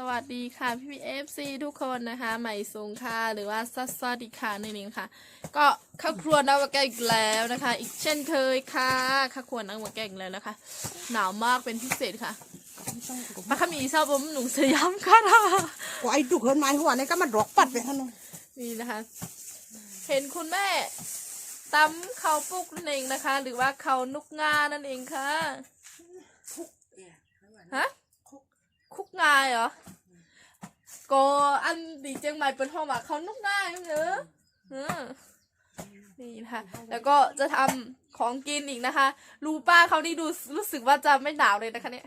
สวัสดีค่ะพี่พีเอฟซีทุกคนนะคะใหม่สูงค่ะหรือว่าซัสซาดิค่ะนั่นเองค่ะ ก็เข้าครัวนาวาแกอีกแล้วนะคะ อีกเช่นเคยค่ะเข้าครัวนาวาแกอีกแล้วนะคะ หนาวมากเป็นพิเศษค่ะปะขมีเศร้าบมหนุ่งสยามค่ะก็ไอ้ดุกเฮินไม้หัวนี่ก็มันรอกปัดไปข้างนอกนี่นะคะ เห็นคุณแม่ตำข้าวปุกนั่นเองนะคะ หรือว่าข้าวนุกงานั่นเองค่ะฮะคุกงาเหรอ ก็อันดีเจียงใหม่เป็นห้องว่าข้านุกงาเนอะเออนี่นะคะแล้วก็จะทำของกินอีกนะคะ รูป้าเขานี่ดูรู้สึกว่าจะไม่หนาวเลยนะคะเนี่ย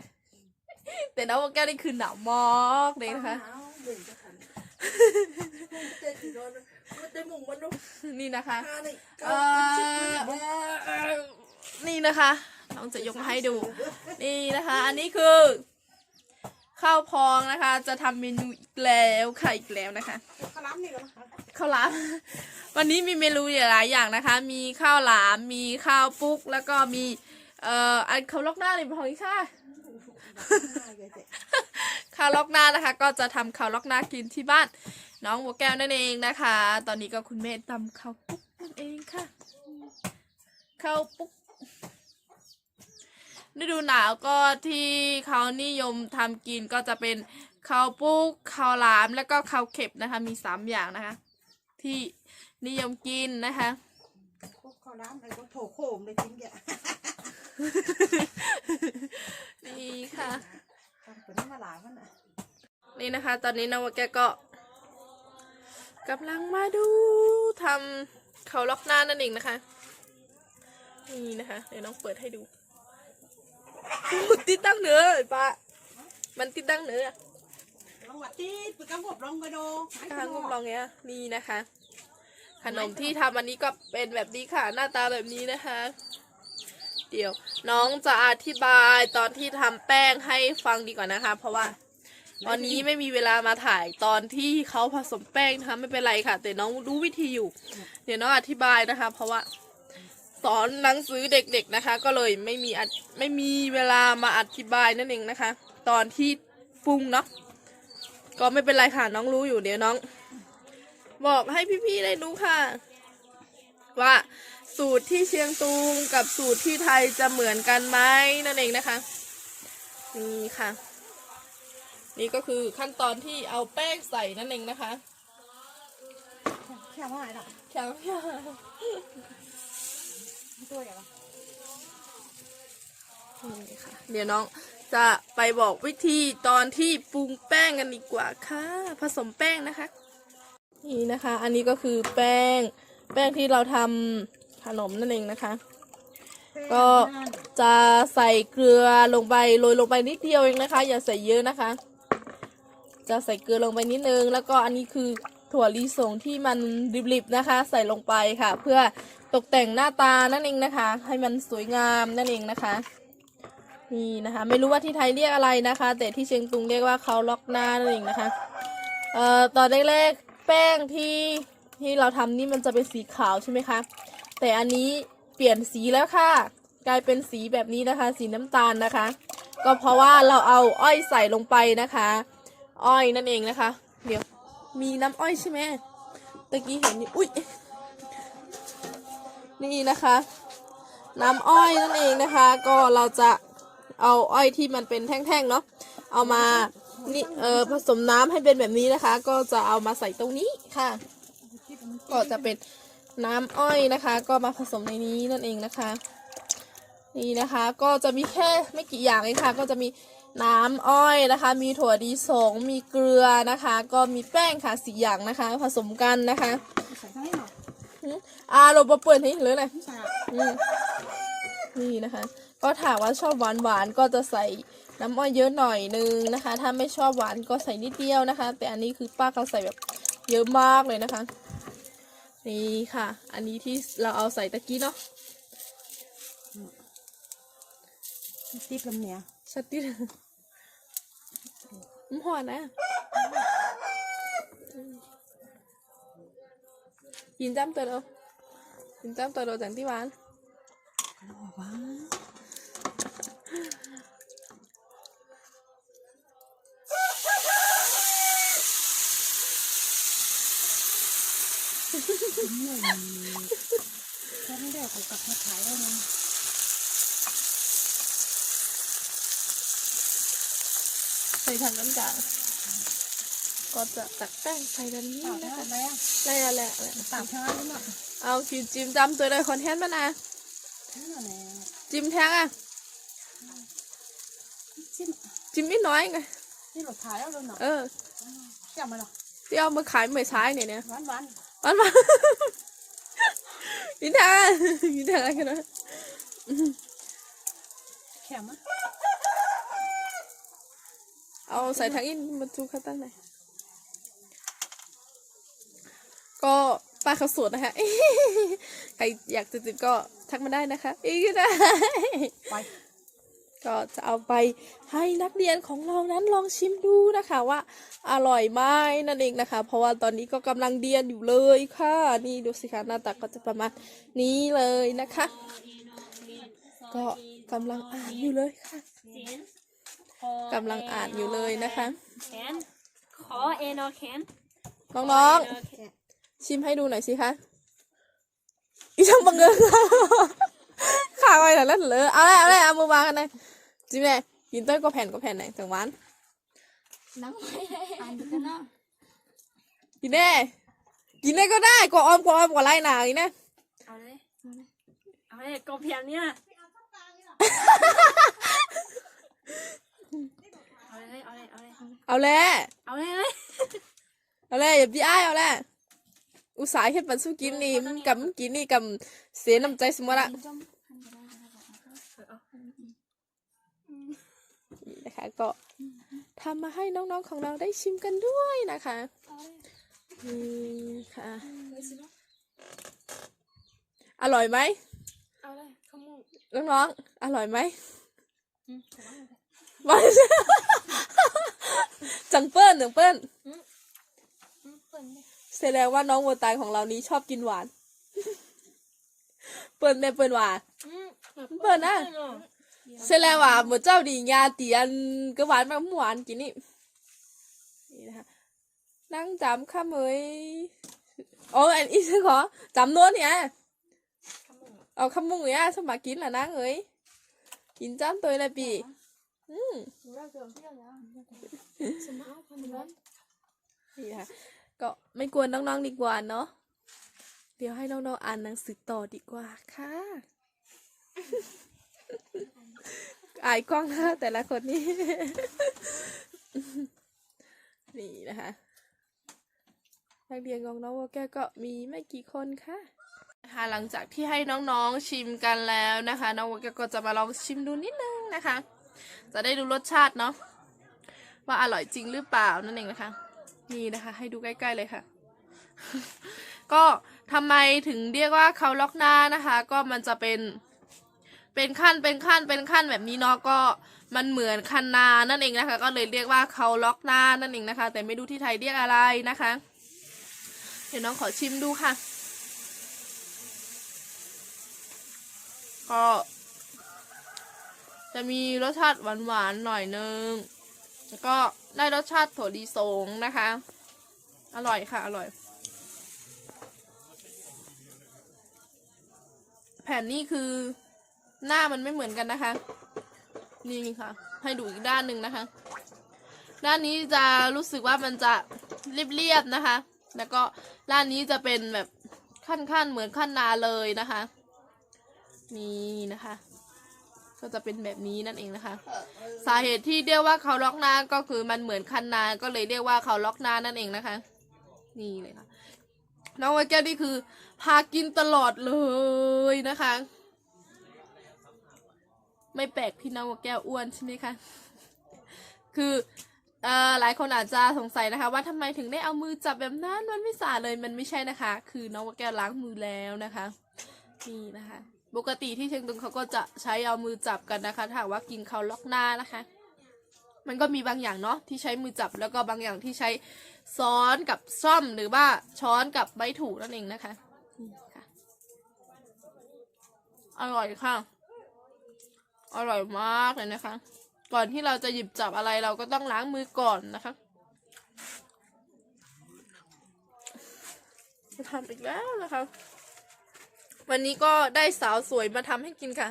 แต่น้องแก้วนี่คือหนาวมากเลยนะคะนี่นะคะเอ่อนี่นะคะ น้องจะยกมาให้ดู นี่นะคะ อันนี้คือ ข้าวพองนะคะ จะทำเมนูอีกแล้วค่ะอีกแล้วนะคะขลับนี่ก็นะคะข้าวหลามวันนี้มีเมนูหลายอย่างนะคะ มีข้าวหลามมีข้าวปุ๊กแล้วก็มีเอ่ออันข้าวลอกหน้าเลยพออีกค่ะข้าวลอกหน้านะคะ ก็จะทำข้าวลอกหน้ากินที่บ้าน น้องบัวแก้วนั่นเองนะคะ ตอนนี้ก็คุณแม่ตำข้าวปุ๊กนั่นเองค่ะข้าวปุ๊ก ฤดูหนาวก็ที่เขานิยมทำกินก็จะเป็นข้าวปุ๊กข้าวหลามแล้วก็ข้าวเข็บนะคะ มีสามอย่างนะคะ ที่นิยมกินนะคะพวกข้าวน้ำอะไรก็โถโคมเลยจริงแกนี่ค่ะทำเป็นมาหลามันอะนี่นะคะ ตอนนี้นวแกก็กำลังมาดูทำเขาล็อกหน้านั่นเองนะคะ นี่นะคะ เดี๋ยวน้องเปิดให้ดู ติดตั้งเนื้อไอ้ปะมันติดตั้งเนื้อลองวัดที่ปึกกระบบลองไปดูกางงบลองเนี้ยนี่นะคะ ขนมที่ทำอันนี้ก็เป็นแบบนี้ค่ะ หน้าตาแบบนี้นะคะ เดี๋ยว น้องจะอธิบายตอนที่ทำแป้งให้ฟังดีกว่านะคะ เพราะว่าตอนนี้ไม่มีเวลามาถ่ายตอนที่เขาผสมแป้งนะคะไม่เป็นไรค่ะ แต่น้องรู้วิธีอยู่ เดี๋ยวน้องอธิบายนะคะ เพราะว่า สอนหนังสือเด็กๆนะคะ ก็เลยไม่มีอัดไม่มีเวลามาอธิบายนั่นเองนะคะ ตอนที่ปรุงเนาะก็ไม่เป็นไรค่ะน้องรู้อยู่เดี๋ยวน้อง บอกให้พี่ๆได้รู้ค่ะ ว่าสูตรที่เชียงตุงกับสูตรที่ไทยจะเหมือนกันไหมนั่นเองนะคะนี่ค่ะ นี่ก็คือขั้นตอนที่เอาแป้งใส่นั่นเองนะคะแค่ว่าไหนล่ะแข็งยาตัว อย่างไรนี่ค่ะ เดี๋ยวน้องจะไปบอกวิธีตอนที่ปรุงแป้งกันดีกว่าค่ะ ผสมแป้งนะคะ นี่นะคะ อันนี้ก็คือแป้ง แป้งที่เราทำขนมนั่นเองนะคะ ก็จะใส่เกลือลงไปโรยลงไปนิดเดียวเองนะคะ อย่าใส่เยอะนะคะ จะใส่เกลือลงไปนิดนึง แล้วก็อันนี้คือ ถั่วลิสงที่มันริบๆนะคะ ใส่ลงไปค่ะ เพื่อตกแต่งหน้าตานั่นเองนะคะ ให้มันสวยงามนั่นเองนะคะนี่นะคะ ไม่รู้ว่าที่ไทยเรียกอะไรนะคะ แต่ที่เชียงตุงเรียกว่าเขาล็อกหน้านั่นเองนะคะเอ่อตอนแรกๆแป้งที่ที่เราทำนี่มันจะเป็นสีขาวใช่ไหมคะแต่อันนี้เปลี่ยนสีแล้วค่ะ กลายเป็นสีแบบนี้นะคะ สีน้ำตาลนะคะ ก็เพราะว่าเราเอาอ้อยใส่ลงไปนะคะ อ้อยนั่นเองนะคะ เดี๋ยว มีน้ำอ้อยใช่ไหมตะกี้เห็นนี่อุ้ยนี่นะคะ น้ำอ้อยนั่นเองนะคะ ก็เราจะเอาอ้อยที่มันเป็นแท่งๆเนาะเอามานี่เออผสมน้ำให้เป็นแบบนี้นะคะ ก็จะเอามาใส่ตรงนี้ค่ะ ก็จะเป็นน้ำอ้อยนะคะ ก็มาผสมในนี้นั่นเองนะคะ นี่นะคะก็จะมีแค่ไม่กี่อย่างเองค่ะ ก็จะมี น้ำอ้อยนะคะ มีถั่วดีสง มีเกลือนะคะ ก็มีแป้งค่ะสี่อย่างนะคะ ผสมกันนะคะ ใส่ทั้งนี้หน่อยอืมอ่าเราเปิดให้เลยนะใส่อืมนี่นะคะ ก็ถามว่าชอบหวานหวานๆก็จะใส่น้ำอ้อยเยอะหน่อยนึงนะคะ ถ้าไม่ชอบหวานก็ใส่นิดเดียวนะคะ แต่อันนี้คือป้าเขาใส่แบบเยอะมากเลยนะคะ นี่ค่ะ อันนี้ที่เราเอาใส่ตะกี้เนาะติ๊บลำเนี้ย สติมหอนะยินจำตัวเรายินจำตัวเราจังที่วานหวานถ้าไม่ได้ก็กลับมาขายได้นะ ส่ทางน้ำกลางก็จะตักแป้งใส่แบบนี้เปล่านะได้คะไหมอะได้แล้วแหละเปล่าเท่านั้นหรอกเอาคิวจิ้มจำตัวเลยคอนเทนต์มานะนั่นแหละจิ้มแท้งอะจิ้มจิ้มนิดน้อยไงนี่หลดขายแล้วเลยเนาะเออเกี่ยวมาหรอที่เอามาขายเมื่อเช้าเนี่ยเนี่ยหวานหวานมันมายินทางยินทางอะไรกันนะแข็งมั้ย เอาใส่ทางอินมาจูข้างตั้งไหนอยก็ป้าเขาสวดนะคะใครอยากจะติดก็ทักมาได้นะคะ อีกได้ไปก็จะเอาไปให้นักเรียนของเรานั้นลองชิมดูนะคะว่าอร่อยไหมนั่นเองนะคะ เพราะว่าตอนนี้ก็กำลังเรียนอยู่เลยค่ะ นี่ดูสิคะหน้าตาก็จะประมาณนี้เลยนะคะ ก็กำลังอ่านอยู่เลยค่ะ กำลังอ่านอยู่เลยนะคะ แขนขอเอนอแขนน้องๆ ชิมให้ดูหน่อยสิคะ อีช่างบังเอิญข่าวอะไรแล้วเหรอเอาเลยเอาเลยเอามือวางกันเลยจิ้มเลยกินเต้ยก็แผ่นก็แผ่นไหนจังหวานนั่งไม่ได้อ่านดูกันเนาะกินแน่กินได้ก็ได้กว่าออมกว่าออมกว่าไล่หนาอีกนะเอาเลยเอาเลยกบเพียงเนี่ย เอาเลยเอาเลยเอาเลยเอาแหละเอาเลยเลยเอาแหละอย่าพี่อ้ายเอาแหละอุตส่าห์เฮ็ดปันสู้กินนี่มันกับมันกินนี่กับเสียน้ำใจสมมติละนี่นะคะก็ทำมาให้น้องๆของเราได้ชิมกันด้วยนะคะนี่ค่ะอร่อยไหมเอาเลยขมูน้องๆอร่อยไหม ไม่ใช่จังเปิ้ลจังเปิ้ลเปิดเลยแสดงว่าน้องวัวตายของเรานี้ชอบกินหวาน เปิ้ลแม่เปิ้ลว่าเปิดนะแสดงว่าหมดเจ้าดีงาเตียนก็หวานมากหวานกินนี่นี่นะคะนั่งจำข้ามเอ้ยโอ้อันนี้คือขอจำนวนเนี่ยเอาข้ามมุงเนี่ยสมัครกินละนั่งเอ้ยกินจ้ำตัวเลยปี อืมเราเจอเพื่อนแล้วสมาร์ทคนนั้นนี่นะคะก็ไม่กวนน้องๆดีกว่าเนาะเดี๋ยวให้น้องๆอ่านหนังสือต่อดีกว่าค่ะอายกล้องนะแต่ละคนนี่นี่นะคะนักเรียนของน้องวอแก้วก็มีไม่กี่คนค่ะนะคะหลังจากที่ให้น้องๆชิมกันแล้วนะคะ น้องวอแก้วก็จะมาลองชิมดูนิดนึงนะคะ จะได้ดูรสชาติเนาะว่าอร่อยจริงหรือเปล่านั่นเองนะคะ นี่นะคะ ให้ดูใกล้ ๆเลยค่ะ ก็ทำไมถึงเรียกว่าเขาล็อกหน้านะคะ ก็มันจะเป็นเป็นขั้นเป็นขั้นเป็นขั้นแบบนี้เนาะก็มันเหมือนคันนานั่นเองนะคะ ก็เลยเรียกว่าเขาล็อกหน้านั่นเองนะคะ แต่ไม่รู้ที่ไทยเรียกอะไรนะคะ เดี๋ยวน้องขอชิมดูค่ะ ก็ จะมีรสชาติหวานๆหน่อยนึง แล้วก็ได้รสชาติถั่วลิสงนะคะ อร่อยค่ะ อร่อย แผ่นนี้คือหน้ามันไม่เหมือนกันนะคะ นี่ค่ะ ให้ดูอีกด้านหนึ่งนะคะ ด้านนี้จะรู้สึกว่ามันจะเรียบๆนะคะ แล้วก็ด้านนี้จะเป็นแบบขั้นๆเหมือนขั้นนาเลยนะคะ นี่นะคะ ก็จะเป็นแบบนี้นั่นเองนะคะ สาเหตุที่เรียกว่าเขาล็อกนาก็คือมันเหมือนคันนา ก็เลยเรียกว่าเขาล็อกนานั่นเองนะคะ นี่เลยค่ะ น้องไวแก้วนี่คือ พากินตลอดเลยนะคะ ไม่แปลกที่น้องวัวแก้วอ้วนใช่ไหมคะ คืออ่อหลายคนอาจจะสงสัยนะคะ ว่าทำไมถึงได้เอามือจับแบบนั้นมันไม่สะอาดเลยมันไม่ใช่นะคะ คือน้องวัวแก้วล้างมือแล้วนะคะ นี่นะคะ ปกติที่เชียงตุงเขาก็จะใช้เอามือจับกันนะคะถ้าหากว่ากินเขาล็อกหน้านะคะ มันก็มีบางอย่างเนาะที่ใช้มือจับแล้วก็บางอย่างที่ใช้ซ้อนกับซ่อมหรือว่าช้อนกับใบถูนั่นเองนะคะค่ะอร่อยค่ะ อร่อยมากเลยนะคะ ก่อนที่เราจะหยิบจับอะไรเราก็ต้องล้างมือก่อนนะคะทำอีกแล้วนะคะ วันนี้ก็ได้สาวสวยมาทำให้กินค่ะ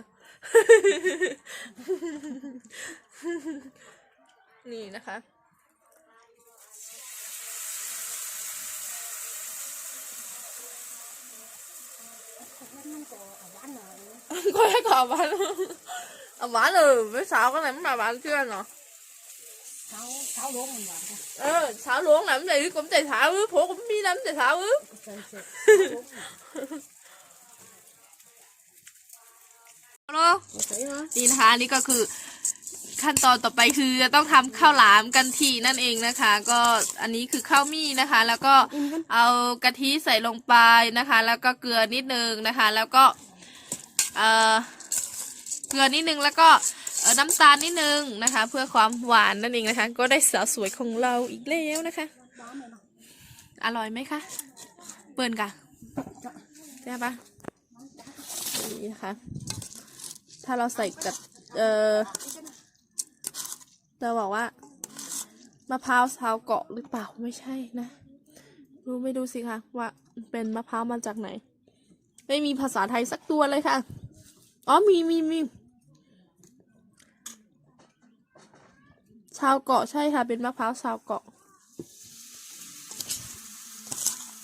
นี่นะคะแล้วมันก็เอาหวานหน่อย có cái cò bán à, bán rồi với sáu cái này mà bán chưa nhở เช้าเช้าลงมันหวานค่ะ ờ sáu luôn làm gì cũng chạy thảo ướp phố cũng đi lắm chạy thảo ướp ใส่เสร็จเช้าลง alo ใส่มานี่นะคะนี่ก็คือขั้นตอนต่อไปคือจะต้องทำข้าวหลามกันทีนั่นเองนะคะ ก็อันนี้คือข้าวมี่นะคะ แล้วก็เอากะทิใส่ลงไปนะคะ แล้วก็เกลือนิดนึงนะคะ แล้วก็เอ่อเกลือนิดนึงแล้วก็น้ำตาลนิดนึงนะคะ เพื่อความหวานนั่นเองนะคะ ก็ได้สาวสวยของเราอีกแล้วนะคะ อร่อยไหมคะเปิ่นกะจะใช่ปะนี่นะคะ ถ้าเราใส่กับเออเราบอกว่ามะพร้าวชาวเกาะหรือเปล่าไม่ใช่นะรู้ไม่ดูสิคะว่าเป็นมะพร้าวมาจากไหน ไม่มีภาษาไทยสักตัวเลยค่ะ อ๋อมีมีมีชาวเกาะใช่ค่ะ เป็นมะพร้าวชาวเกาะ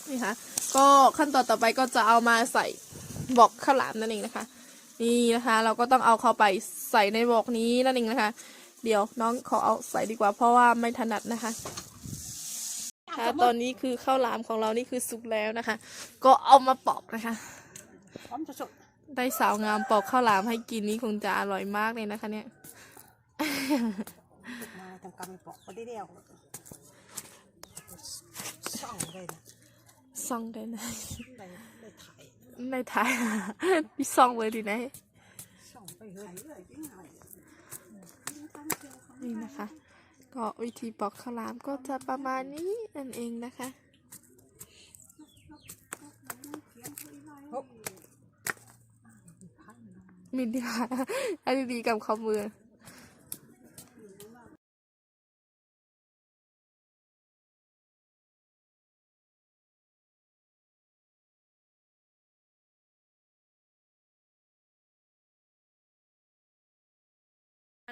นี่ค่ะก็ขั้นตอนต่อไปก็จะเอามาใส่บอกข้าวหลามนั่นเองนะคะ นี่นะคะ เราก็ต้องเอาเข้าไปใส่ในบอกนี้นั่นเองนะคะ เดี๋ยวน้องขอเอาใส่ดีกว่าเพราะว่าไม่ถนัดนะคะค่ะตอนนี้คือข้าวหลามของเรานี่คือสุกแล้วนะคะ ก็เอามาปอกนะคะพร้อมจะสดได้สาวงามปอกข้าวหลามให้กินนี่คงจะอร่อยมากเลยนะคะเนี่ยมาทำกรรมปอกไปได้เดียวส่องเลยนะซ่องได้นะ ได้ได้ถ่ายในท้ายพี่ซ่องเลยดีนะส่องไปเฮ้ยนี่นะคะ ก็วิธีปอกข้าวหลามก็จะประมาณนี้นั่นเองนะคะมินดีค่ะให้ดีๆกับข้อมือ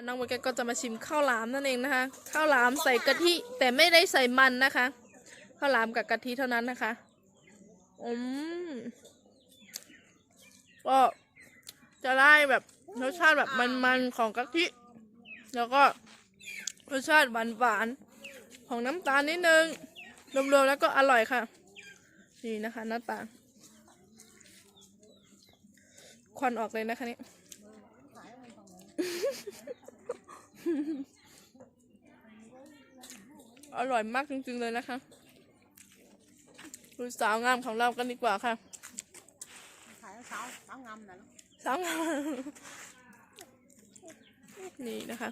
น้องโมแกก็จะมาชิมข้าวหลามนั่นเองนะคะ ข้าวหลามใส่กะทิแต่ไม่ได้ใส่มันนะคะ ข้าวหลามกับกะทิเท่านั้นนะคะอืมก็จะได้แบบรสชาติแบบมันๆของกะทิ แล้วก็รสชาติหวานๆของน้ำตาลนิดนึงรวมๆแล้วก็อร่อยค่ะ นี่นะคะหน้าตาควันออกเลยนะคะเนี่ย อร่อยมากจริงๆเลยนะคะดูสาวงามของเรากันดีกว่าค่ะถ่ายเช้าเช้างามนะสาวงามนี่นะคะ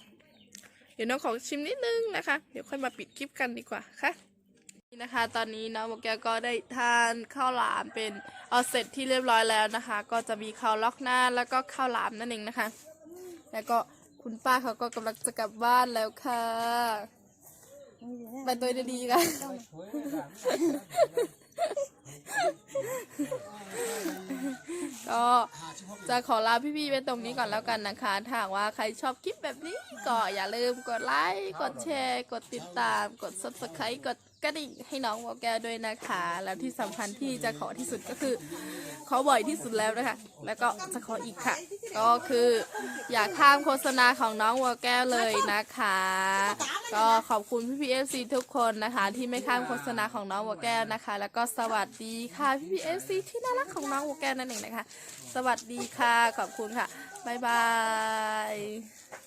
เดี๋ยวน้องขอชิมนิดนึงนะคะ เดี๋ยวค่อยมาปิดคลิปกันดีกว่าค่ะ นี่นะคะ ตอนนี้น้องโมแกวก็ได้ทานข้าวหลามเป็นเอาเสร็จที่เรียบร้อยแล้วนะคะ ก็จะมีข้าวล็อกหน้าแล้วก็ข้าวหลามนั่นเองนะคะ แล้วก็ คุณป้าเขาก็กำลังจะกลับบ้านแล้วค่ะ ไปตัวดีๆกันก็จะขอลาพี่ๆไปตรงนี้ก่อนแล้วกันนะคะถ้าหากว่าใครชอบคลิปแบบนี้ก็อย่าลืมกดไลค์ กดแชร์ กดติดตาม กด subscribe กด กระดิ่งให้น้องวอลแก้วด้วยนะคะ แล้วที่สำคัญที่จะขอที่สุดก็คือ ขอบ่อยที่สุดแล้วนะคะ แล้วก็จะขออีกค่ะ ก็คืออย่าข้ามโฆษณาของน้องวัวแก้วเลยนะคะ ก็ขอบคุณพี่พีเอฟซีทุกคนนะคะ ที่ไม่ข้ามโฆษณาของน้องวัวแก้วนะคะ แล้วก็สวัสดีค่ะพี่พีเอฟซีที่น่ารักของน้องวัวแก้วนั่นเองนะคะ สวัสดีค่ะขอบคุณค่ะบ๊ายบาย